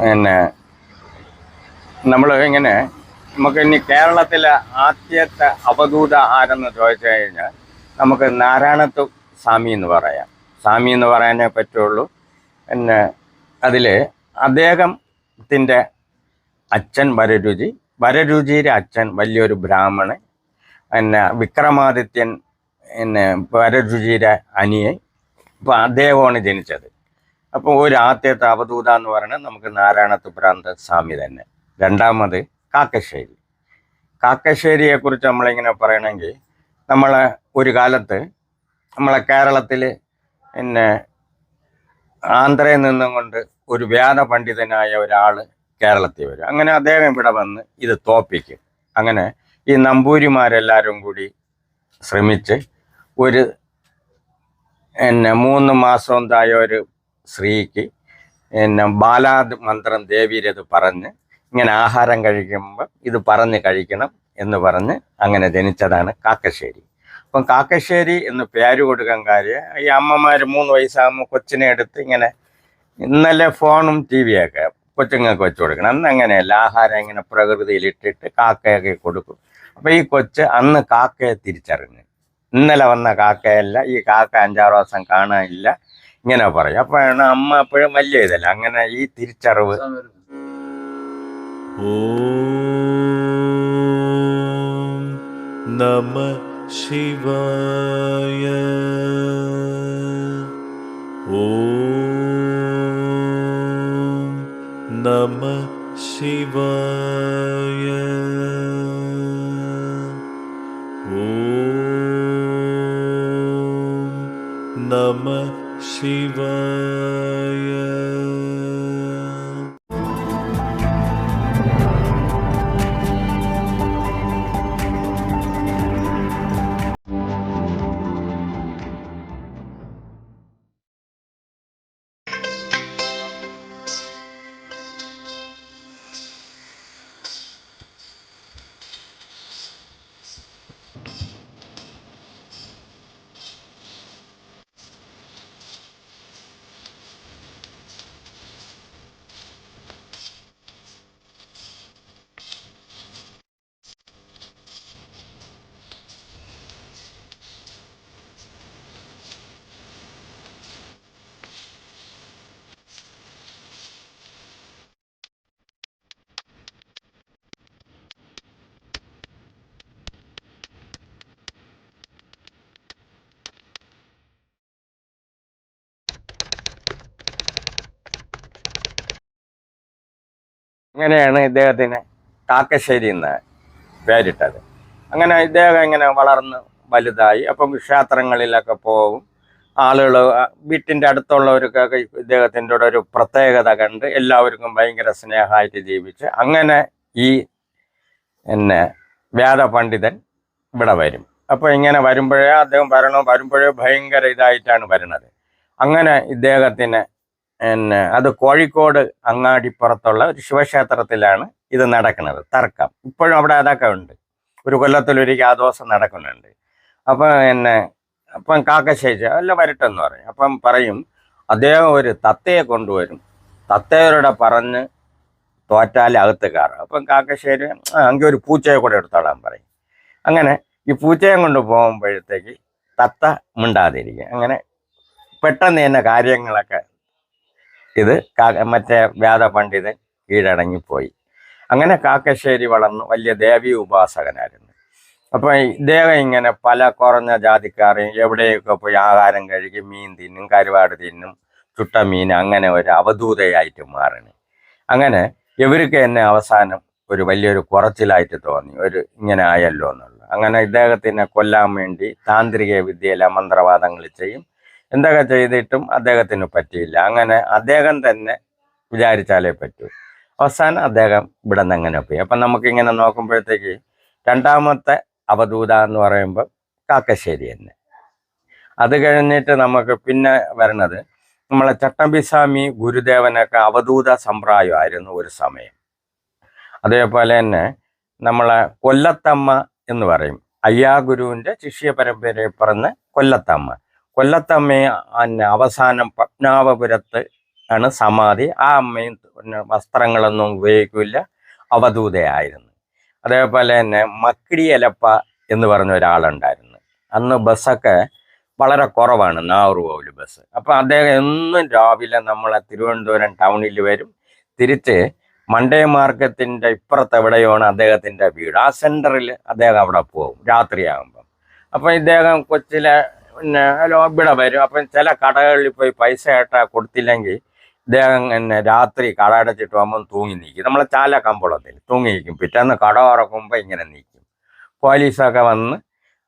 പിന്നെ നമ്മൾ ഇങ്ങനെ നമുക്ക് ഇനി കേരളത്തിലെ ആദ്യത്തെ അവധൂത ആരെന്ന് ചോദിച്ചു കഴിഞ്ഞാൽ നമുക്ക് നാരായണത്തു സ്വാമി എന്ന് പറയാം. സ്വാമി എന്ന് പറയാനേ പറ്റുള്ളൂ. പിന്നെ അതിൽ അദ്ദേഹത്തിന്റെ അച്ഛൻ വരരുചി വരരുചിയുടെ അച്ഛൻ വലിയൊരു ബ്രാഹ്മണൻ പിന്നെ വിക്രമാദിത്യൻ പിന്നെ വരരുചിയുടെ അനിയൻ അപ്പോൾ അദ്ദേഹമാണ് ജനിച്ചത്. അപ്പോൾ ഒരു ആദ്യത്തെ അവധൂത എന്ന് പറയുന്നത് നമുക്ക് നാരായണത്തുപ്രാന്ത സ്വാമി തന്നെ. രണ്ടാമത് കാക്കശ്ശേരി. കാക്കശ്ശേരിയെക്കുറിച്ച് നമ്മളിങ്ങനെ പറയണമെങ്കിൽ നമ്മൾ ഒരു കാലത്ത് നമ്മളെ കേരളത്തിൽ പിന്നെ ആന്ധ്രയിൽ നിന്നും കൊണ്ട് ഒരു വേദ പണ്ഡിതനായ ഒരാൾ കേരളത്തിൽ വരും. അങ്ങനെ അദ്ദേഹം ഇവിടെ വന്ന് ഇത് തോപ്പിക്കും. അങ്ങനെ ഈ നമ്പൂരിമാരെല്ലാവരും കൂടി ശ്രമിച്ച് ഒരു എന്നെ മൂന്ന് മാസം തായ ഒരു സ്ത്രീക്ക് പിന്നെ ബാലാ മന്ത്രം ദേവീരത് പറഞ്ഞ് ഇങ്ങനെ ആഹാരം കഴിക്കുമ്പോൾ ഇത് പറഞ്ഞ് കഴിക്കണം എന്ന് പറഞ്ഞ് അങ്ങനെ ജനിച്ചതാണ് കാക്കശ്ശേരി. അപ്പം കാക്കശ്ശേരി എന്ന് പേര് കൊടുക്കാൻ കാര്യം ഈ അമ്മമാർ മൂന്ന് വയസ്സാകുമ്പോൾ കൊച്ചിനെ എടുത്ത് ഇങ്ങനെ ഇന്നലെ ഫോണും ടി വിയൊക്കെ കൊച്ചുങ്ങൾക്ക് വെച്ച് കൊടുക്കണം. അന്ന് അങ്ങനെയല്ല. ആഹാരം ഇങ്ങനെ പ്രകൃതിയിലിട്ടിട്ട് കാക്കയൊക്കെ കൊടുക്കും. അപ്പം ഈ കൊച്ച് അന്ന് കാക്കയെ തിരിച്ചറിഞ്ഞു. ഇന്നലെ വന്ന കാക്കയല്ല ഈ കാക്ക അഞ്ചാറ് ദിവസം കാണാനില്ല. ഇങ്ങനെ പറയും. അപ്പൊ അമ്മ അപ്പോഴും വലിയ ഇതല്ല. അങ്ങനെ ഈ തിരിച്ചറിവ്. നമ ശിവായ. ഓ നമ ശിവായ. ഓ നമ शिवाय അങ്ങനെയാണ് ഇദ്ദേഹത്തിന് കാക്കശ്ശേരി എന്ന് പേരിട്ടത്. അങ്ങനെ ഇദ്ദേഹം ഇങ്ങനെ വളർന്ന് വലുതായി. അപ്പം ക്ഷേത്രങ്ങളിലൊക്കെ പോകും ആളുകൾ വീട്ടിന്റെ അടുത്തുള്ളവർക്കൊക്കെ ഇദ്ദേഹത്തിന്റെ കൂടെ ഒരു പ്രത്യേകത കണ്ട് എല്ലാവർക്കും ഭയങ്കര സ്നേഹമായിട്ട് ജീവിച്ച് അങ്ങനെ ഈ പിന്നെ വേദപണ്ഡിതൻ ഇവിടെ വരും. അപ്പോൾ ഇങ്ങനെ വരുമ്പോഴേ അദ്ദേഹം വരണോ. വരുമ്പോഴേ ഭയങ്കര ഇതായിട്ടാണ് വരുന്നത്. അങ്ങനെ ഇദ്ദേഹത്തിന് പിന്നെ അത് കോഴിക്കോട് അങ്ങാടിപ്പുറത്തുള്ള ഒരു ശിവക്ഷേത്രത്തിലാണ് ഇത് നടക്കുന്നത്. തർക്കം. ഇപ്പോഴും അവിടെ അതൊക്കെ ഉണ്ട്. ഒരു കൊല്ലത്തിലൊരിക്കൽ ആ ദിവസം നടക്കുന്നുണ്ട്. അപ്പം എന്നെ അപ്പം കാക്കശേഷി അല്ല വരട്ടെന്ന് പറയും. അപ്പം പറയും അദ്ദേഹം ഒരു തത്തയെ കൊണ്ടുവരും. തത്തയോടെ പറഞ്ഞ് തോറ്റാൽ അകത്ത് കയറും. അപ്പം കാക്കശ്ശേരി അങ്ങനെ ഒരു പൂച്ചയെ കൂടെ എടുത്തോളാൻ പറയും. അങ്ങനെ ഈ പൂച്ചയെ കൊണ്ട് പോകുമ്പോഴത്തേക്ക് തത്ത മിണ്ടാതിരിക്കും. അങ്ങനെ പെട്ടെന്ന് തന്നെ കാര്യങ്ങളൊക്കെ ഇത് മറ്റേ വേദപണ്ഡിതൻ കീഴടങ്ങിപ്പോയി. അങ്ങനെ കാക്കശ്ശേരി വളർന്നു. വലിയ ദേവി ഉപാസകനായിരുന്നു. അപ്പോൾ ഇദ്ദേഹം ഇങ്ങനെ പല കുറഞ്ഞ ജാതിക്കാരെയും എവിടെയൊക്കെ പോയി ആഹാരം കഴുകി മീൻ തിന്നും കരുവാട് തിന്നും ചുട്ട മീൻ അങ്ങനെ ഒരു അവധൂതയായിട്ട് മാറണ്. അങ്ങനെ ഇവർക്ക് തന്നെ അവസാനം ഒരു വലിയൊരു കുറച്ചിലായിട്ട് തോന്നി. ഒരു ഇങ്ങനെ ആയല്ലോ എന്നുള്ളത്. അങ്ങനെ ഇദ്ദേഹത്തിനെ കൊല്ലാൻ വേണ്ടി താന്ത്രിക വിദ്യയിലെ മന്ത്രവാദങ്ങൾ ചെയ്യും. എന്തൊക്കെ ചെയ്തിട്ടും അദ്ദേഹത്തിന് പറ്റിയില്ല. അങ്ങനെ അദ്ദേഹം തന്നെ വിചാരിച്ചാലേ പറ്റൂ. അവസാനം അദ്ദേഹം ഇവിടെ നിന്ന് അങ്ങനെ പോയി. അപ്പം നമുക്കിങ്ങനെ നോക്കുമ്പോഴത്തേക്ക് രണ്ടാമത്തെ അവധൂത എന്ന് പറയുമ്പോൾ കാക്കശ്ശേരി തന്നെ. അത് കഴിഞ്ഞിട്ട് നമുക്ക് പിന്നെ വരണത് നമ്മളെ ചട്ടമ്പിസ്വാമി ഗുരുദേവനൊക്കെ അവധൂത സമ്പ്രായമായിരുന്നു ഒരു സമയം. അതേപോലെ തന്നെ നമ്മളെ കൊല്ലത്തമ്മ എന്ന് പറയും. അയ്യാ ഗുരുവിന്റെ ശിഷ്യ പരമ്പരയെ പറഞ്ഞ കൊല്ലത്തമ്മ. കൊല്ലത്തമ്മയെ അവസാനം പത്മനാഭപുരത്ത് ആണ് സമാധി. ആ അമ്മയും പിന്നെ വസ്ത്രങ്ങളൊന്നും ഉപയോഗിക്കില്ല അവധൂതയായിരുന്നു. അതേപോലെ തന്നെ മക്കിടിയലപ്പ എന്ന് പറഞ്ഞ ഒരാളുണ്ടായിരുന്നു. അന്ന് ബസ്സൊക്കെ വളരെ കുറവാണ് നാഗർകോവിൽ ബസ് അപ്പം അദ്ദേഹം എന്നും രാവിലെ നമ്മളെ തിരുവനന്തപുരം ടൗണിൽ വരും. തിരിച്ച് മണ്ടേ മാർഗത്തിന്റെ ഇപ്പുറത്ത് എവിടെയാണ് അദ്ദേഹത്തിന്റെ വീട്. ആ സെന്ററിൽ അദ്ദേഹം അവിടെ പോകും രാത്രിയാകുമ്പം അപ്പം ഇദ്ദേഹം കൊച്ചിലെ പിന്നെ ഇവിടെ വരും. അപ്പം ചില കടകളിൽ പോയി പൈസ ഏട്ടാ കൊടുത്തില്ലെങ്കിൽ ഇദ്ദേഹം പിന്നെ രാത്രി കട അടച്ചിട്ട് പോകുമ്പം തൂങ്ങി നിൽക്കും. നമ്മളെ ചാല കമ്പോളത്തിൽ തൂങ്ങി നിൽക്കും. പിറ്റേന്ന് കട ഉറക്കുമ്പോൾ ഇങ്ങനെ നിൽക്കും. പോലീസൊക്കെ വന്ന്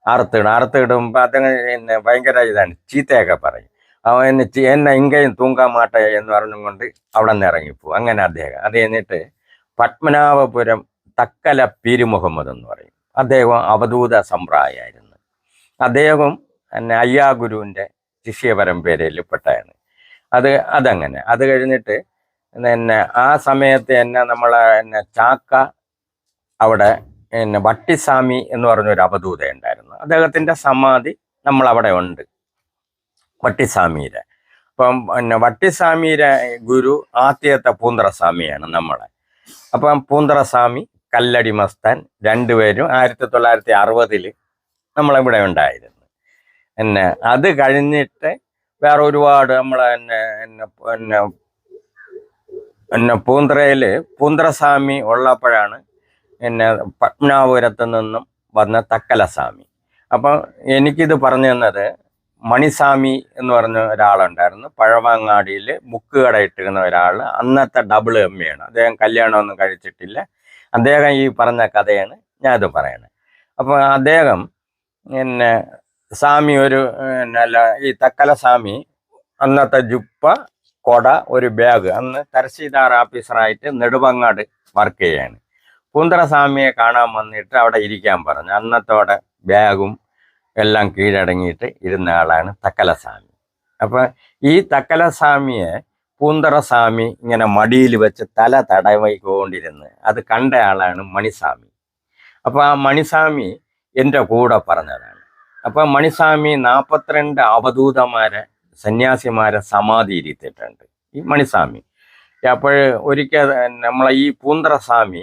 അറുത്തിടും. അറുത്തിടുമ്പോൾ അദ്ദേഹം ഭയങ്കര ഇതാണ്. ചീത്തയൊക്കെ പറയും. അവൻ എന്നെ എന്നെ ഇങ്കയും തൂങ്കാൻ മാട്ടെ എന്ന് പറഞ്ഞുകൊണ്ട് അവിടെ നിന്ന് ഇറങ്ങിപ്പോവും. അങ്ങനെ അദ്ദേഹം. അത് കഴിഞ്ഞിട്ട് പത്മനാഭപുരം തക്കല പീരു മുഹമ്മദ് എന്ന് പറയും. അദ്ദേഹം അവധൂത സമ്പ്രായമായിരുന്നു അദ്ദേഹം എന്നെ അയ്യാഗുരുവിന്റെ ശിഷ്യ പരമ്പരയിൽ പെട്ടതാണ്. അത് അതങ്ങനെ. അത് കഴിഞ്ഞിട്ട് പിന്നെ ആ സമയത്ത് തന്നെ നമ്മളെ എന്നെ ചാക്ക അവിടെ പിന്നെ വട്ടിസ്വാമി എന്ന് പറഞ്ഞൊരു അവധൂത ഉണ്ടായിരുന്നു അദ്ദേഹത്തിന്റെ സമാധി നമ്മളവിടെ ഉണ്ട് വട്ടിസ്വാമിയുടെ. അപ്പം പിന്നെ വട്ടിസ്വാമിയുടെ ഗുരു ആദ്യത്തെ പൂന്തറസ്വാമിയാണ് നമ്മളെ. അപ്പം പൂന്തറസ്വാമി കല്ലടി മസ്താൻ രണ്ടുപേരും ആയിരത്തി തൊള്ളായിരത്തി അറുപതിൽ നമ്മളിവിടെ ഉണ്ടായിരുന്നു. പിന്നെ അത് കഴിഞ്ഞിട്ട് വേറെ ഒരുപാട് നമ്മളെ എന്നെ എന്നെ എന്നെ എന്നെ പൂന്തറയിൽ പൂന്തറസ്വാമി ഉള്ളപ്പോഴാണ് എന്നെ പത്മനാപുരത്ത് നിന്നും വന്ന തക്കലസ്വാമി. അപ്പം എനിക്കിത് പറഞ്ഞു തന്നത് മണിസ്വാമി എന്ന് പറഞ്ഞ ഒരാളുണ്ടായിരുന്നു. പഴവങ്ങാടിയിൽ ബുക്ക് കട ഇട്ടിരുന്ന ഒരാൾ അന്നത്തെ ഡബിൾ എം ആണ്. അദ്ദേഹം കല്യാണമൊന്നും കഴിച്ചിട്ടില്ല. അദ്ദേഹം ഈ പറഞ്ഞ കഥയാണ് ഞാനത് പറയണത് അപ്പോൾ അദ്ദേഹം പിന്നെ സ്വാമി ഒരു അല്ല ഈ തക്കല സ്വാമി അന്നത്തെ ജുപ്പ കൊട ഒരു ബാഗ് അന്ന് തഹസീൽദാർ ഓഫീസറായിട്ട് നെടുമങ്ങാട് വർക്ക് ചെയ്യാണ്. പുന്തറസ്വാമിയെ കാണാൻ വന്നിട്ട് അവിടെ ഇരിക്കാൻ പറഞ്ഞു. അന്നത്തോടെ ബാഗും എല്ലാം കീഴടങ്ങിയിട്ട് ഇരുന്ന ആളാണ് തക്കലസ്വാമി അപ്പം ഈ തക്കലസ്വാമിയെ പൂന്തറസ്വാമി ഇങ്ങനെ മടിയിൽ വെച്ച് തല തടവിക്കൊണ്ടിരുന്ന് അത് കണ്ട ആളാണ് മണിസ്വാമി. അപ്പൊ ആ മണിസ്വാമി എന്റെ കൂടെ പറഞ്ഞതാണ്. അപ്പൊ മണിസ്വാമി നാൽപ്പത്തിരണ്ട് അവധൂതമാരെ സന്യാസിമാരെ സമാധി ഇരുത്തിയിട്ടുണ്ട് ഈ മണിസ്വാമി. അപ്പോൾ ഒരിക്കൽ നമ്മളെ ഈ പൂന്തറസ്വാമി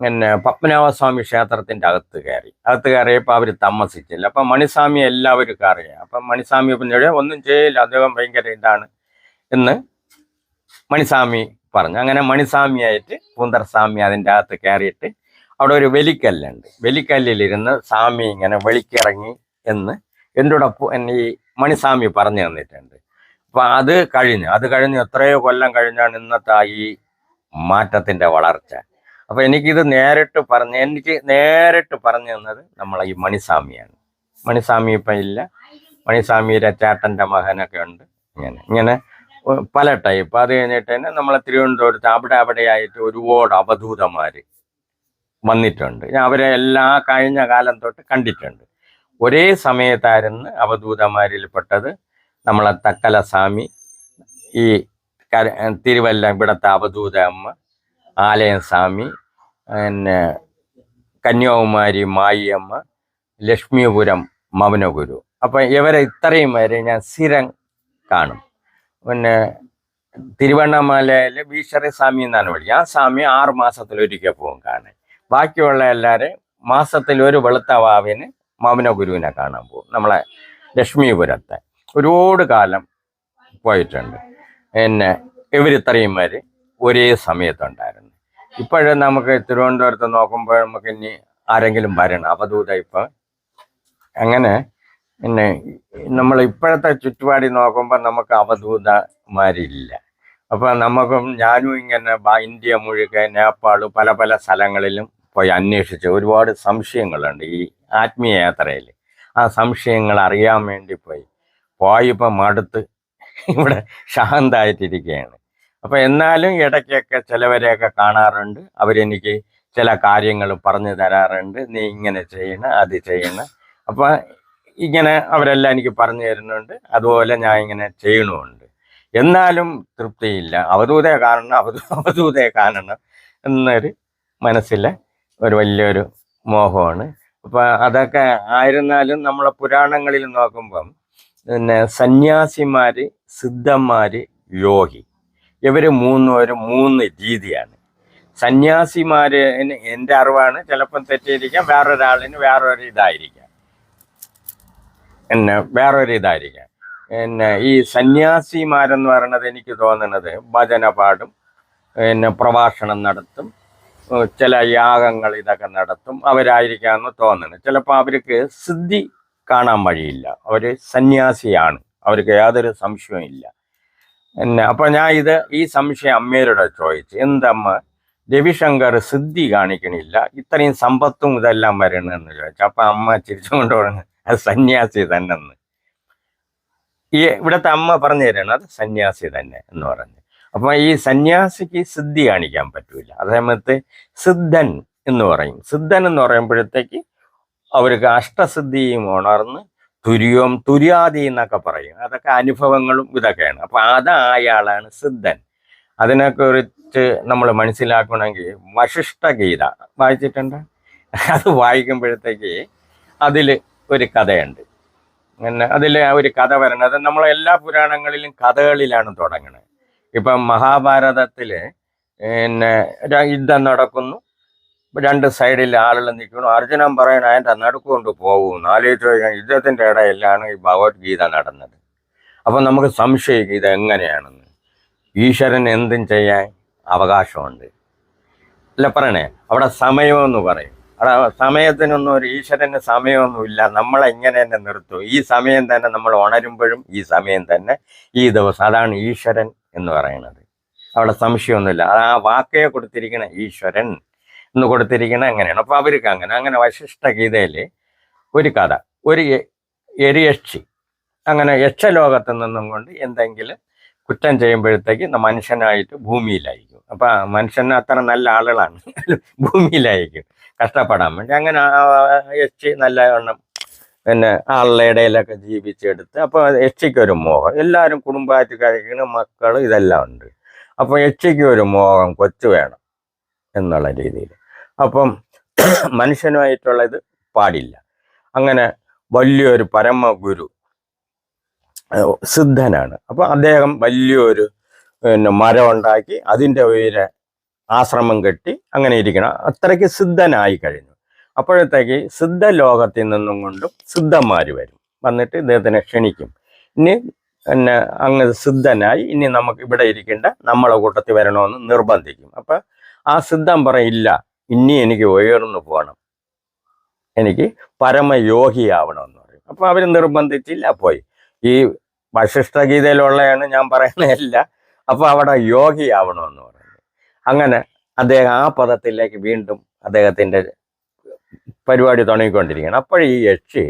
പിന്നെ പത്മനാഭസ്വാമി ക്ഷേത്രത്തിന്റെ അകത്ത് കയറി. അകത്ത് കയറിയപ്പോൾ അവർ താമസിച്ചില്ല. അപ്പം മണിസ്വാമി എല്ലാവർക്കും അറിയാം അപ്പം മണിസ്വാമി പിന്നെ ഒന്നും ചെയ്യില്ല. അദ്ദേഹം ഭയങ്കര ഇതാണ് എന്ന് മണിസ്വാമി പറഞ്ഞു. അങ്ങനെ മണിസ്വാമിയായിട്ട് പൂന്തറസ്വാമി അതിന്റെ അകത്ത് കയറിയിട്ട് അവിടെ ഒരു വെലിക്കല്ലുണ്ട്. വെലിക്കല്ലിലിരുന്ന് സ്വാമി ഇങ്ങനെ വെളിക്കിറങ്ങി എന്ന് കൂടെ എന്നെ ഈ മണിസ്വാമി പറഞ്ഞു തന്നിട്ടുണ്ട്. അപ്പൊ അത് കഴിഞ്ഞു. അത് കഴിഞ്ഞ് എത്രയോ കൊല്ലം കഴിഞ്ഞാണ് ഇന്നത്തെ ഈ മാറ്റത്തിന്റെ വളർച്ച. അപ്പൊ എനിക്കിത് നേരിട്ട് പറഞ്ഞ് എനിക്ക് നേരിട്ട് പറഞ്ഞു തന്നത് നമ്മളെ ഈ മണിസ്വാമിയാണ്. മണിസ്വാമി ഇപ്പം ഇല്ല. മണിസ്വാമിയുടെ ചേട്ടന്റെ മകനൊക്കെ ഉണ്ട്. ഇങ്ങനെ ഇങ്ങനെ പല ടൈപ്പ്. അത് കഴിഞ്ഞിട്ട് തന്നെ നമ്മളെ തിരുവനന്തപുരത്ത് അവിടെ അവിടെയായിട്ട് ഒരുപാട് അവധൂതന്മാര് വന്നിട്ടുണ്ട്. അവരെ എല്ലാ കഴിഞ്ഞ കാലം തൊട്ട് കണ്ടിട്ടുണ്ട്. ഒരേ സമയത്തായിരുന്നു അവധൂതന്മാരിൽപ്പെട്ടത്. നമ്മളെ തക്കല സ്വാമി ഈ തിരുവല്ല ഇവിടുത്തെ അവധൂത അമ്മ ആലയം സ്വാമി പിന്നെ കന്യാകുമാരി മായിയമ്മ ലക്ഷ്മിപുരം മൗനഗുരു. അപ്പം ഇവരെ ഇത്രയും വരെ ഞാൻ സ്ഥിരം കാണും. പിന്നെ തിരുവണ്ണാമലയിലെ ഭീഷറി സ്വാമി എന്നാണ് വിളിക്കുക ആ സ്വാമി ആറ് മാസത്തിലൊരിക്കൽ പോകും കാണാൻ. ബാക്കിയുള്ള എല്ലാവരെയും മാസത്തിൽ ഒരു വെളുത്ത വാവിന് മൗന ഗുരുവിനെ കാണാൻ പോകും. നമ്മളെ ലക്ഷ്മിപുരത്തെ ഒരുപാട് കാലം പോയിട്ടുണ്ട്. പിന്നെ ഇവരിത്രയും പേര് ഒരേ സമയത്തുണ്ടായിരുന്നു. ഇപ്പോഴേ നമുക്ക് തിരുവനന്തപുരത്ത് നോക്കുമ്പോൾ നമുക്ക് ഇനി ആരെങ്കിലും വരണം. അവധൂത ഇപ്പം അങ്ങനെ പിന്നെ നമ്മൾ ഇപ്പോഴത്തെ ചുറ്റുപാടി നോക്കുമ്പോൾ നമുക്ക് അവധൂതമാരില്ല അപ്പൊ നമുക്കും ഞാനും ഇങ്ങനെ ഇന്ത്യ മുഴുക്കെ നേപ്പാൾ പല പല സ്ഥലങ്ങളിലും പോയി അന്വേഷിച്ച് ഒരുപാട് സംശയങ്ങളുണ്ട് ഈ ആത്മീയ യാത്രയിൽ ആ സംശയങ്ങൾ അറിയാൻ വേണ്ടി പോയി. പോയപ്പോൾ മടുത്ത് ഇവിടെ ശാന്തായിട്ടിരിക്കുകയാണ് അപ്പോൾ എന്നാലും ഇടയ്ക്കൊക്കെ ചിലവരെയൊക്കെ കാണാറുണ്ട്. അവരെനിക്ക് ചില കാര്യങ്ങൾ പറഞ്ഞു തരാറുണ്ട്. നീ ഇങ്ങനെ ചെയ്യണം അത് ചെയ്യണം. അപ്പോൾ ഇങ്ങനെ അവരെല്ലാം എനിക്ക് പറഞ്ഞു തരുന്നുണ്ട്. അതുപോലെ ഞാൻ ഇങ്ങനെ ചെയ്യണമുണ്ട്. എന്നാലും തൃപ്തിയില്ല. അവധൂതയെ കാണണം അവധൂ കാണണം എന്നൊരു മനസ്സിലെ ഒരു വലിയൊരു മോഹമാണ്. അപ്പൊ അതൊക്കെ ആയിരുന്നാലും നമ്മളെ പുരാണങ്ങളിൽ നോക്കുമ്പം പിന്നെ സന്യാസിമാര് സിദ്ധന്മാര് യോഗി ഇവർ മൂന്നുപേരും മൂന്ന് രീതിയാണ്. സന്യാസിമാര് എന്റെ അറിവാണ്. ചിലപ്പം തെറ്റിയിരിക്കാം. വേറൊരാളിന് വേറൊരു ഇതായിരിക്കാം. പിന്നെ വേറൊരു ഇതായിരിക്കാം. പിന്നെ ഈ സന്യാസിമാരെന്ന് പറയണത് എനിക്ക് തോന്നുന്നത് ഭജന പാടും പിന്നെ പ്രഭാഷണം നടത്തും. ചില യാഗങ്ങൾ ഇതൊക്കെ നടത്തും. അവരായിരിക്കാമെന്ന് തോന്നുന്നു ചിലപ്പോൾ അവർക്ക് സിദ്ധി കാണാൻ വഴിയില്ല. അവർ സന്യാസിയാണ്. അവർക്ക് യാതൊരു സംശയവും ഇല്ല. പിന്നെ അപ്പോൾ ഞാൻ ഇത് ഈ സംശയം അമ്മയോട് ചോദിച്ചു. എന്തമ്മ? രവിശങ്കർ സിദ്ധി കാണിക്കണില്ല. ഇത്രയും സമ്പത്തും ഇതെല്ലാം വരണമെന്ന് ചോദിച്ചു. അപ്പം അമ്മ ചിരിച്ചുകൊണ്ട് പറഞ്ഞു അത് സന്യാസി തന്നെ ഈ ഇവിടുത്തെ അമ്മ പറഞ്ഞു തരണം അത് സന്യാസി തന്നെ എന്ന് പറഞ്ഞു. അപ്പൊ ഈ സന്യാസിക്ക് സിദ്ധി കാണിക്കാൻ പറ്റൂല. അതേമത്ത് സിദ്ധൻ എന്ന് പറയും. സിദ്ധൻ എന്ന് പറയുമ്പോഴത്തേക്ക് അവർക്ക് അഷ്ടസിദ്ധിയും ഉണർന്ന് തുര്യവും തുര്യാദി എന്നൊക്കെ പറയും. അതൊക്കെ അനുഭവങ്ങളും ഇതൊക്കെയാണ്. അപ്പൊ അതായാളാണ് സിദ്ധൻ. അതിനെക്കുറിച്ച് നമ്മൾ മനസ്സിലാക്കണമെങ്കിൽ വശിഷ്ഠ ഗീത. വായിച്ചിട്ടുണ്ട്? അത് വായിക്കുമ്പോഴത്തേക്ക് അതിൽ ഒരു കഥയുണ്ട്. പിന്നെ അതിൽ ഒരു കഥ വരണത് നമ്മളെ എല്ലാ പുരാണങ്ങളിലും കഥകളിലാണ് തുടങ്ങുന്നത് ഇപ്പം മഹാഭാരതത്തിൽ പിന്നെ യുദ്ധം നടക്കുന്നു. രണ്ട് സൈഡിൽ ആളുകൾ നിൽക്കുന്നു. അർജുനൻ പറയണ അതിന്റെ നടുക്കൊണ്ട് പോകുന്നു ആലോചിച്ച് കഴിഞ്ഞാൽ യുദ്ധത്തിന്റെ ഇടയിലാണ് ഈ ഭഗവത്ഗീത നടന്നത്. അപ്പം നമുക്ക് സംശയിക്കും ഇത് എങ്ങനെയാണെന്ന്. ഈശ്വരൻ എന്തും ചെയ്യാൻ അവകാശമുണ്ട്. അല്ല പറയണേ അവിടെ സമയമെന്ന് പറയും. അവിടെ സമയത്തിനൊന്നും ഒരു ഈശ്വരന് സമയമൊന്നുമില്ല നമ്മളെ ഇങ്ങനെ തന്നെ നിർത്തും. ഈ സമയം തന്നെ നമ്മൾ ഉണരുമ്പോഴും ഈ സമയം തന്നെ ഈ ദിവസം. അതാണ് ഈശ്വരൻ എന്ന് പറയുന്നത്. അവിടെ സംശയമൊന്നുമില്ല. ആ വാക്കയെ കൊടുത്തിരിക്കണ ഈശ്വരൻ എന്ന് കൊടുത്തിരിക്കണ അങ്ങനെയാണ്. അപ്പൊ അവർക്ക് അങ്ങനെ അങ്ങനെ വശിഷ്ഠ ഗീതയിൽ ഒരു കഥ ഒരു എരിയക്ഷി അങ്ങനെ യക്ഷലോകത്ത് നിന്നും കൊണ്ട് എന്തെങ്കിലും കുറ്റം ചെയ്യുമ്പോഴത്തേക്ക് മനുഷ്യനായിട്ട് ഭൂമിയിലായിരിക്കും. അപ്പൊ മനുഷ്യൻ അത്ര നല്ല ആളുകളാണ്. ഭൂമിയിലായിരിക്കും. കഷ്ടപ്പെടാൻ വേണ്ടി. അങ്ങനെ യക്ഷി നല്ലവണ്ണം പിന്നെ ആളുടെ ഇടയിലൊക്കെ ജീവിച്ചെടുത്ത് യക്ഷിക്ക് ഒരു മോഹം. എല്ലാവരും കുടുംബമായിട്ട് കഴിക്കുന്ന മക്കൾ ഇതെല്ലാം ഉണ്ട്. അപ്പൊ യക്ഷിക്ക് ഒരു മോഹം കൊച്ചു വേണം എന്നുള്ള രീതിയിൽ. അപ്പം മനുഷ്യനുമായിട്ടുള്ള ഇത് പാടില്ല. അങ്ങനെ വലിയൊരു പരമഗുരു സിദ്ധനാണ്. അപ്പൊ അദ്ദേഹം വലിയൊരു പിന്നെ മരം ഉണ്ടാക്കി അതിന്റെ ഉയരെ ആശ്രമം കെട്ടി അങ്ങനെ ഇരിക്കണം. അത്രയ്ക്ക് സിദ്ധനായി കഴിഞ്ഞു. അപ്പോഴത്തേക്ക് സിദ്ധ ലോകത്തിൽ നിന്നും കൊണ്ടും സിദ്ധന്മാർ വരും. വന്നിട്ട് ഇദ്ദേഹത്തിനെ ക്ഷണിക്കും. ഇനി പിന്നെ അങ്ങ് സിദ്ധനായി ഇനി നമുക്ക് ഇവിടെ ഇരിക്കേണ്ട നമ്മളെ കൂട്ടത്തിൽ വരണമെന്ന് നിർബന്ധിക്കും. അപ്പൊ ആ സിദ്ധം പറയില്ല ഇനി എനിക്ക് ഉയർന്നു പോകണം. എനിക്ക് പരമയോഗിയാവണമെന്ന് പറയും. അപ്പൊ അവർ നിർബന്ധിച്ചില്ല പോയി. ഈ വശിഷ്ഠഗീതയിലുള്ളതാണ് ഞാൻ പറയുന്നതല്ല അപ്പൊ അവിടെ യോഗിയാവണമെന്ന് പറയുന്നത് അങ്ങനെ അദ്ദേഹം ആ പദത്തിലേക്ക് വീണ്ടും അദ്ദേഹത്തിന്റെ പരിപാടി തുടങ്ങിക്കൊണ്ടിരിക്കുകയാണ്. അപ്പോൾ ഈ യക്ഷി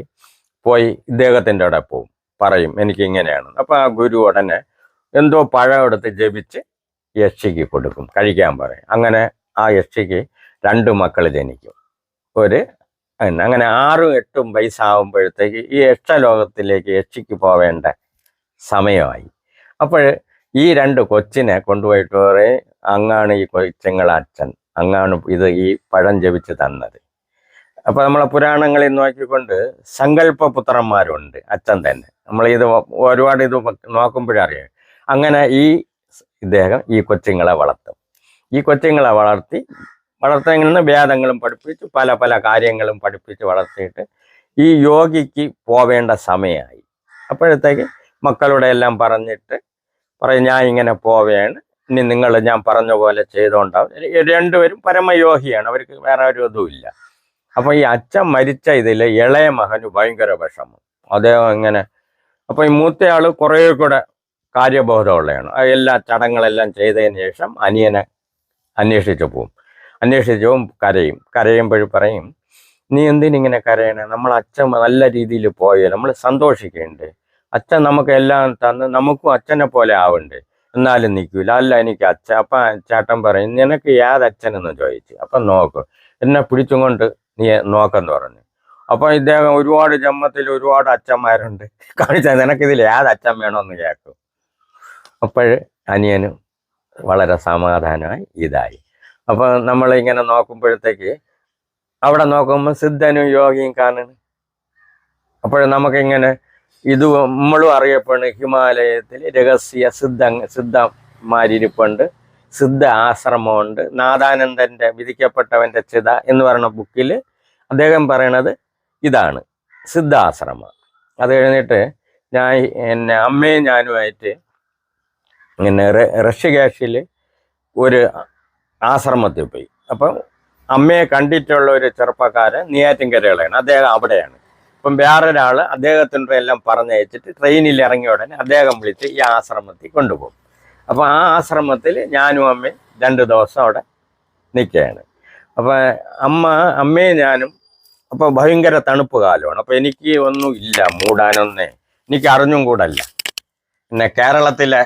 പോയി ഇദ്ദേഹത്തിന്റെ അവിടെ പോവും. പറയും എനിക്ക് ഇങ്ങനെയാണ്. അപ്പോൾ ആ ഗുരു ഉടനെ എന്തോ പഴം എടുത്ത് ജപിച്ച് യക്ഷിക്ക് കൊടുക്കും. കഴിക്കാൻ പറയും. അങ്ങനെ ആ യക്ഷിക്ക് രണ്ട് മക്കൾ ജനിക്കും. ഒരു അങ്ങനെ ആറും എട്ടും വയസ്സാവുമ്പോഴത്തേക്ക് ഈ യക്ഷലോകത്തിലേക്ക് യക്ഷിക്ക് പോവേണ്ട സമയമായി. അപ്പോൾ ഈ രണ്ട് കൊച്ചിനെ കൊണ്ടുപോയിട്ട് പറയും അങ്ങാണ് ഈ കൊച്ചുങ്ങളെ അച്ഛൻ. അങ്ങാണ് ഇത് ഈ പഴം ജപിച്ച് തന്നത്. അപ്പൊ നമ്മളെ പുരാണങ്ങളിൽ നോക്കിക്കൊണ്ട് സങ്കല്പ പുത്രന്മാരുണ്ട് അച്ഛൻ തന്നെ. നമ്മൾ ഇത് ഒരുപാട് ഇത് നോക്കുമ്പോഴറിയാം അങ്ങനെ ഈ ഇദ്ദേഹം ഈ കൊച്ചുങ്ങളെ വളർത്തും. ഈ കൊച്ചുങ്ങളെ വളർത്തി വളർത്തുന്ന വേദങ്ങളും പഠിപ്പിച്ച് പല പല കാര്യങ്ങളും പഠിപ്പിച്ച് വളർത്തിയിട്ട് ഈ യോഗിക്ക് പോവേണ്ട സമയമായി. അപ്പോഴത്തേക്ക് മക്കളുടെ എല്ലാം പറഞ്ഞിട്ട് പറയും ഞാൻ ഇങ്ങനെ പോവുകയാണ് ഇനി നിങ്ങൾ ഞാൻ പറഞ്ഞ പോലെ ചെയ്തോണ്ടാവും. രണ്ടുപേരും പരമയോഗിയാണ് അവർക്ക് വേറെ ഒരു ഇതുമില്ല അപ്പൊ ഈ അച്ഛൻ മരിച്ച ഇതിൽ ഇളയ മകന് ഭയങ്കര വിഷമം. അദ്ദേഹം ഇങ്ങനെ അപ്പൊ ഈ മൂത്തയാൾ കുറേ കൂടെ കാര്യബോധമുള്ളതാണ് എല്ലാ ചടങ്ങുകളെല്ലാം ചെയ്തതിന് ശേഷം അനിയനെ അന്വേഷിച്ചു പോവും. അന്വേഷിച്ചു പോവും കരയും. കരയുമ്പോഴും പറയും നീ എന്തിനിങ്ങനെ കരയണേ? നമ്മൾ അച്ഛൻ നല്ല രീതിയിൽ പോയേ? നമ്മൾ സന്തോഷിക്കുന്നുണ്ട് അച്ഛൻ നമുക്ക് എല്ലാം തന്ന് നമുക്കും അച്ഛനെ പോലെ ആവണ്ടേ. എന്നാലും നിൽക്കൂല. അല്ല എനിക്ക് അച്ഛൻ അപ്പം ചേട്ടൻ പറയും നിനക്ക് ഏതച്ഛനെന്ന് ചോദിച്ചു? അപ്പം നോക്ക്. എന്നെ പിടിച്ചും കൊണ്ട് നീ നോക്കെന്ന് പറഞ്ഞു. അപ്പൊ ഇദ്ദേഹം ഒരുപാട് ജന്മത്തിൽ ഒരുപാട് അച്ഛന്മാരുണ്ട്. കാണിച്ചാൽ നിനക്കിതിൽ ഏത് അച്ഛൻ വേണമെന്ന് കേൾക്കും അപ്പോഴ് അനിയനും വളരെ സമാധാനമായി ഇതായി. അപ്പൊ നമ്മൾ ഇങ്ങനെ നോക്കുമ്പോഴത്തേക്ക് അവിടെ നോക്കുമ്പോൾ സിദ്ധനും യോഗിയും കാണുന്നു. അപ്പോഴും നമുക്കിങ്ങനെ ഇത് നമ്മളും അറിയപ്പെടുന്നു. ഹിമാലയത്തിൽ രഹസ്യ സിദ്ധ സിദ്ധ മാരിരിപ്പുണ്ട് സിദ്ധ ആശ്രമമുണ്ട്. നാദാനന്ദന്റെ വിധിക്കപ്പെട്ടവന്റെ ചിത എന്ന് പറയുന്ന ബുക്കിൽ അദ്ദേഹം പറയണത് ഇതാണ്. സിദ്ധാശ്രമം അത് കഴിഞ്ഞിട്ട് ഞാൻ എന്നെ അമ്മയും ഞാനുമായിട്ട് പിന്നെ റെ- ഋഷികേശിൽ ഒരു ആശ്രമത്തിൽ പോയി. അപ്പം അമ്മയെ കണ്ടിട്ടുള്ള ഒരു ചെറുപ്പക്കാരൻ നെയ്യാറ്റിൻകരകളാണ് അദ്ദേഹം അവിടെയാണ്. അപ്പം വേറൊരാൾ അദ്ദേഹത്തിന്റെ എല്ലാം പറഞ്ഞയച്ചിട്ട് ട്രെയിനിൽ ഇറങ്ങിയ ഉടനെ അദ്ദേഹം വിളിച്ച് ഈ ആശ്രമത്തിൽ കൊണ്ടുപോകും. അപ്പോൾ ആ ആശ്രമത്തിൽ ഞാനും അമ്മയും രണ്ട് ദിവസം അവിടെ നിൽക്കുകയാണ്. അപ്പോൾ അമ്മ അമ്മയും ഞാനും അപ്പോൾ ഭയങ്കര തണുപ്പ് കാലമാണ്. അപ്പോൾ എനിക്ക് ഒന്നും ഇല്ല മൂടാനൊന്നേ. എനിക്ക് അറിഞ്ഞും കൂടല്ല. പിന്നെ കേരളത്തിലെ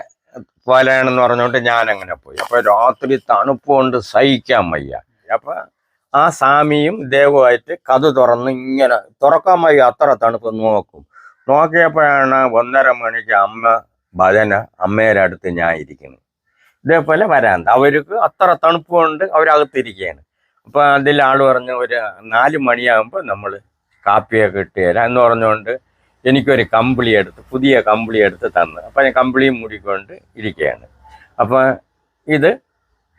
പോലെയാണെന്ന് പറഞ്ഞുകൊണ്ട് ഞാൻ അങ്ങനെ പോയി. അപ്പോൾ രാത്രി തണുപ്പ് കൊണ്ട് സഹിക്കാൻ വയ്യ. അപ്പോൾ ആ സ്വാമിയും ദേവുമായിട്ട് കഥ തുറന്ന് ഇങ്ങനെ തുറക്കാൻ വയ്യ. അത്ര തണുപ്പ് നോക്കും. നോക്കിയപ്പോഴാണ് ഒന്നര മണിക്ക് അമ്മ ഭജന അമ്മയുടെ അടുത്ത് ഞാൻ ഇരിക്കുന്നു. ഇതേപോലെ വരാന്ത. അവർക്ക് അത്ര തണുപ്പ് കൊണ്ട് അവരകത്തിരിക്കുകയാണ് അപ്പോൾ അതിൽ ആൾ പറഞ്ഞു ഒരു നാല് മണിയാകുമ്പോൾ നമ്മൾ കാപ്പിയൊക്കെ ഇട്ട് തരാം എന്ന് പറഞ്ഞുകൊണ്ട് എനിക്കൊരു കമ്പിളി എടുത്ത് പുതിയ കമ്പിളി എടുത്ത് തന്നു. അപ്പം ഞാൻ കമ്പിളിയും മൂടിക്കൊണ്ട് ഇരിക്കുകയാണ് അപ്പം ഇത്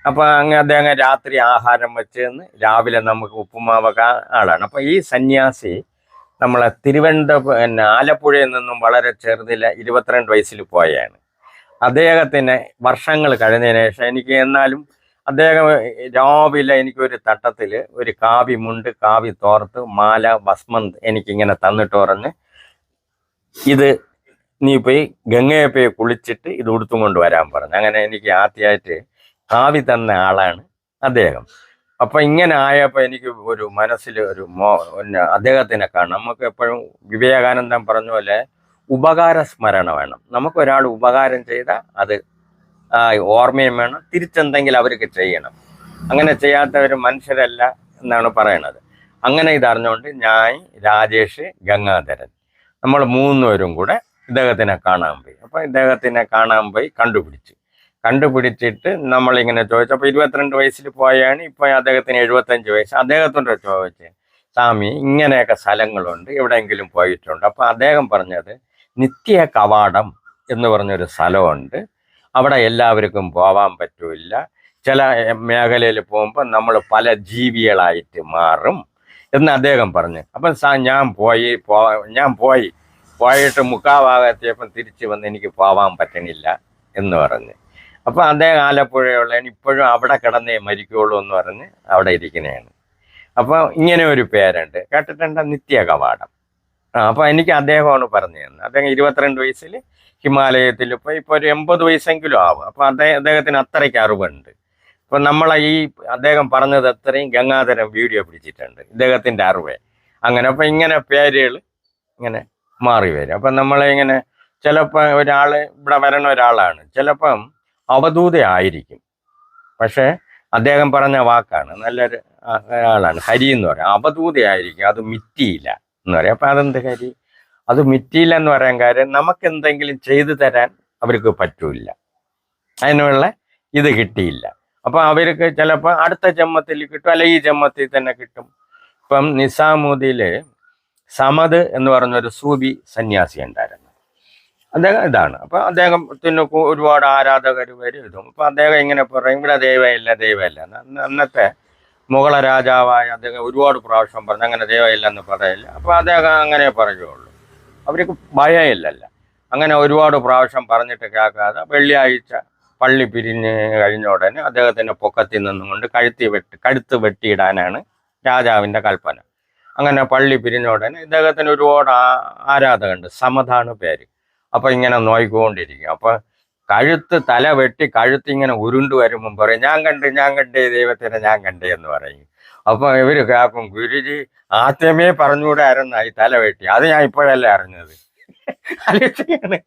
അപ്പം അങ്ങ് അദ്ദേഹം രാത്രി ആഹാരം വെച്ചെന്ന് രാവിലെ നമുക്ക് ഉപ്പുമാവൊക്കെ ആളാണ്. അപ്പം ഈ സന്യാസി നമ്മളെ തിരുവനന്തപുരം ആലപ്പുഴയിൽ നിന്നും വളരെ ചെറുതില്ല ഇരുപത്തിരണ്ട് വയസ്സിൽ പോയാണ്. അദ്ദേഹത്തിന് വർഷങ്ങൾ കഴിഞ്ഞതിന് ശേഷം എനിക്ക് എന്നാലും അദ്ദേഹം രാവിലെ എനിക്കൊരു തട്ടത്തിൽ ഒരു കാവി മുണ്ട് കാവി തോർത്ത് മാല ഭസ്മന്ത് എനിക്കിങ്ങനെ തന്നിട്ട് പറഞ്ഞ് ഇത് നീ പോയി ഗംഗയെ പോയി കുളിച്ചിട്ട് ഇത് ഉടുത്തും കൊണ്ട് വരാൻ പറഞ്ഞു. അങ്ങനെ എനിക്ക് ആദ്യമായിട്ട് കാവി തന്ന ആളാണ് അദ്ദേഹം. അപ്പൊ ഇങ്ങനെ ആയപ്പോ എനിക്ക് ഒരു മനസ്സിൽ ഒരു മോ അദ്ദേഹത്തിനെ കാണണം. നമുക്ക് എപ്പോഴും വിവേകാനന്ദൻ പറഞ്ഞ പോലെ ഉപകാര സ്മരണ വേണം. നമുക്ക് ഒരാൾ ഉപകാരം ചെയ്ത അത് ഓർമ്മയും വേണം. തിരിച്ചെന്തെങ്കിലും അവർക്ക് ചെയ്യണം. അങ്ങനെ ചെയ്യാത്തവർ മനുഷ്യരല്ല എന്നാണ് പറയണത്. അങ്ങനെ ഇതറിഞ്ഞുകൊണ്ട് ഞാൻ രാജേഷ് ഗംഗാധരൻ. നമ്മൾ മൂന്നുപേരും കൂടെ ഇദ്ദേഹത്തിനെ കാണാൻ പോയി. അപ്പോൾ ഇദ്ദേഹത്തിനെ കാണാൻ പോയി കണ്ടുപിടിച്ചു. കണ്ടുപിടിച്ചിട്ട് നമ്മളിങ്ങനെ ചോദിച്ചു. അപ്പോൾ ഇരുപത്തിരണ്ട് വയസ്സിൽ പോയാണ് ഇപ്പോൾ അദ്ദേഹത്തിന് എഴുപത്തഞ്ച് വയസ്സ്. അദ്ദേഹത്തിന്റെ ചോദിച്ചത് സ്വാമി ഇങ്ങനെയൊക്കെ സ്ഥലങ്ങളുണ്ട് എവിടെയെങ്കിലും പോയിട്ടുണ്ട്? അപ്പോൾ അദ്ദേഹം പറഞ്ഞത് നിത്യ കവാടം എന്ന് പറഞ്ഞൊരു സ്ഥലമുണ്ട്. അവിടെ എല്ലാവർക്കും പോവാൻ പറ്റൂല ചില മേഖലയിൽ പോകുമ്പോൾ നമ്മൾ പല ജീവികളായിട്ട് മാറും എന്ന് അദ്ദേഹം പറഞ്ഞു. അപ്പം സാ ഞാൻ പോയി പോ ഞാൻ പോയി. പോയിട്ട് മുക്കാഭാഗത്തിയപ്പം തിരിച്ചു വന്ന് എനിക്ക് പോവാൻ പറ്റണില്ല എന്ന് പറഞ്ഞ്. അപ്പം അദ്ദേഹം ആലപ്പുഴയുള്ള ഇപ്പോഴും അവിടെ കിടന്നേ മരിക്കുള്ളൂ എന്ന് പറഞ്ഞ് അവിടെ ഇരിക്കുന്നതാണ് അപ്പോൾ ഇങ്ങനെ ഒരു പേരുണ്ട്. കേട്ടിട്ടുണ്ട്? നിത്യ കവാടം. അപ്പോൾ എനിക്ക് അദ്ദേഹമാണ് പറഞ്ഞു തന്നത്. അദ്ദേഹം ഇരുപത്തിരണ്ട് വയസ്സിൽ ഹിമാലയത്തിൽ ഇപ്പോൾ ഇപ്പോൾ ഒരു എൺപത് വയസ്സെങ്കിലും ആവും. അപ്പോൾ അദ്ദേഹം അദ്ദേഹത്തിന് അത്രയ്ക്ക് അറിവുണ്ട്. അപ്പം നമ്മളെ ഈ അദ്ദേഹം പറഞ്ഞത് അത്രയും ഗംഗാധരം വീഡിയോ പിടിച്ചിട്ടുണ്ട്. ഇദ്ദേഹത്തിന്റെ അറിവ്. അങ്ങനെ അപ്പം ഇങ്ങനെ പേരുകൾ ഇങ്ങനെ മാറി വരും. അപ്പം നമ്മളിങ്ങനെ ചിലപ്പോൾ ഒരാൾ ഇവിടെ വരണ ഒരാളാണ്. ചിലപ്പം അവധൂത ആയിരിക്കും പക്ഷേ അദ്ദേഹം പറഞ്ഞ വാക്കാണ് നല്ലൊരു ആളാണ് ഹരി എന്ന് പറയാം. അവധൂതയായിരിക്കും. അത് മിറ്റിയില്ല എന്ന് പറയാം. അപ്പം അതെന്ത് ഹരി? അത് മിറ്റിയില്ല എന്ന് പറയാൻ കാര്യം നമുക്ക് എന്തെങ്കിലും ചെയ്തു തരാൻ അവർക്ക് പറ്റൂല അതിനുള്ള ഇത് കിട്ടിയില്ല. അപ്പം അവർക്ക് ചിലപ്പോൾ അടുത്ത ജന്മത്തിൽ കിട്ടും അല്ലെങ്കിൽ ഈ ജന്മത്തിൽ തന്നെ കിട്ടും. ഇപ്പം നിസാമുദ്ദീൽ സമദ് എന്ന് പറഞ്ഞൊരു സൂബി സന്യാസി ഉണ്ടായിരുന്നു. അദ്ദേഹം ഇതാണ്. അപ്പം അദ്ദേഹത്തിന് ഒരുപാട് ആരാധകർ വരും ഇതും. അപ്പം അദ്ദേഹം ഇങ്ങനെ പറയും ഇവിടെ ദൈവമില്ല ദൈവമില്ല. അന്നത്തെ മുഗള രാജാവായ അദ്ദേഹം ഒരുപാട് പ്രാവശ്യം പറഞ്ഞു അങ്ങനെ ദൈവമില്ല എന്ന് പറയില്ല. അപ്പോൾ അദ്ദേഹം അങ്ങനെ പറയുള്ളൂ അവർക്ക് ഭയമില്ലല്ല. അങ്ങനെ ഒരുപാട് പ്രാവശ്യം പറഞ്ഞിട്ട് കേൾക്കാതെ വെള്ളിയാഴ്ച പള്ളി പിരിഞ്ഞ് കഴിഞ്ഞ ഉടനെ അദ്ദേഹത്തിന്റെ പൊക്കത്തിൽ നിന്നുകൊണ്ട് കഴുത്തി വെട്ടി കഴുത്ത് വെട്ടിയിടാനാണ് രാജാവിന്റെ കൽപ്പന. അങ്ങനെ പള്ളി പിരിഞ്ഞ ഉടനെ ഇദ്ദേഹത്തിന് ഒരുപാട് ആരാധകണ്ട് സമതാണ് പേര്. അപ്പൊ ഇങ്ങനെ നോയിക്കൊണ്ടിരിക്കും. അപ്പൊ കഴുത്ത് തല വെട്ടി കഴുത്ത് ഇങ്ങനെ ഉരുണ്ടു വരുമ്പം പറയും ഞാൻ കണ്ട് ഞാൻ കണ്ടേ ദൈവത്തിനെ ഞാൻ കണ്ടേ എന്ന് പറയും. അപ്പൊ ഇവർ കേൾക്കും ഗുരുജി ആദ്യമേ പറഞ്ഞുകൂടായിരുന്നു ഈ തല വെട്ടി? അത് ഞാൻ ഇപ്പോഴല്ലേ അറിഞ്ഞത്. ആലോചിക്കാണ്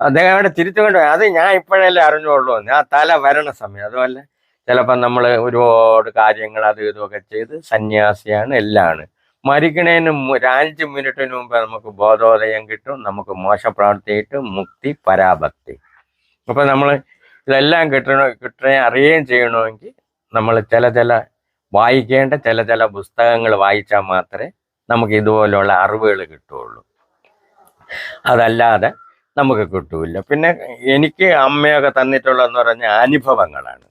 അദ്ദേഹം അവിടെ തിരിച്ചുകൊണ്ട് പോയി, അത് ഞാൻ ഇപ്പോഴല്ലേ അറിഞ്ഞുള്ളൂ. ഞാൻ തല വരണ സമയം. അതുപോലെ ചിലപ്പോൾ നമ്മൾ ഒരുപാട് കാര്യങ്ങൾ അത് ഇതുമൊക്കെ ചെയ്ത് സന്യാസിയാണ് എല്ലാമാണ് മരിക്കണേന് അഞ്ച് മിനിറ്റിന് മുമ്പ് നമുക്ക് ബോധോദയം കിട്ടും നമുക്ക് മോശപ്രാപ്തി കിട്ടും മുക്തി പരാഭക്തി. അപ്പൊ നമ്മൾ ഇതെല്ലാം കിട്ടണ കിട്ടണേ അറിയുകയും ചെയ്യണമെങ്കിൽ നമ്മൾ ചില ചില വായിക്കേണ്ട ചില ചില പുസ്തകങ്ങൾ വായിച്ചാൽ മാത്രമേ നമുക്ക് ഇതുപോലുള്ള അറിവുകൾ കിട്ടുകയുള്ളൂ. അതല്ലാതെ നമുക്ക് കിട്ടൂല പിന്നെ എനിക്ക് അമ്മയൊക്കെ തന്നിട്ടുള്ളതെന്ന് പറഞ്ഞ അനുഭവങ്ങളാണ്.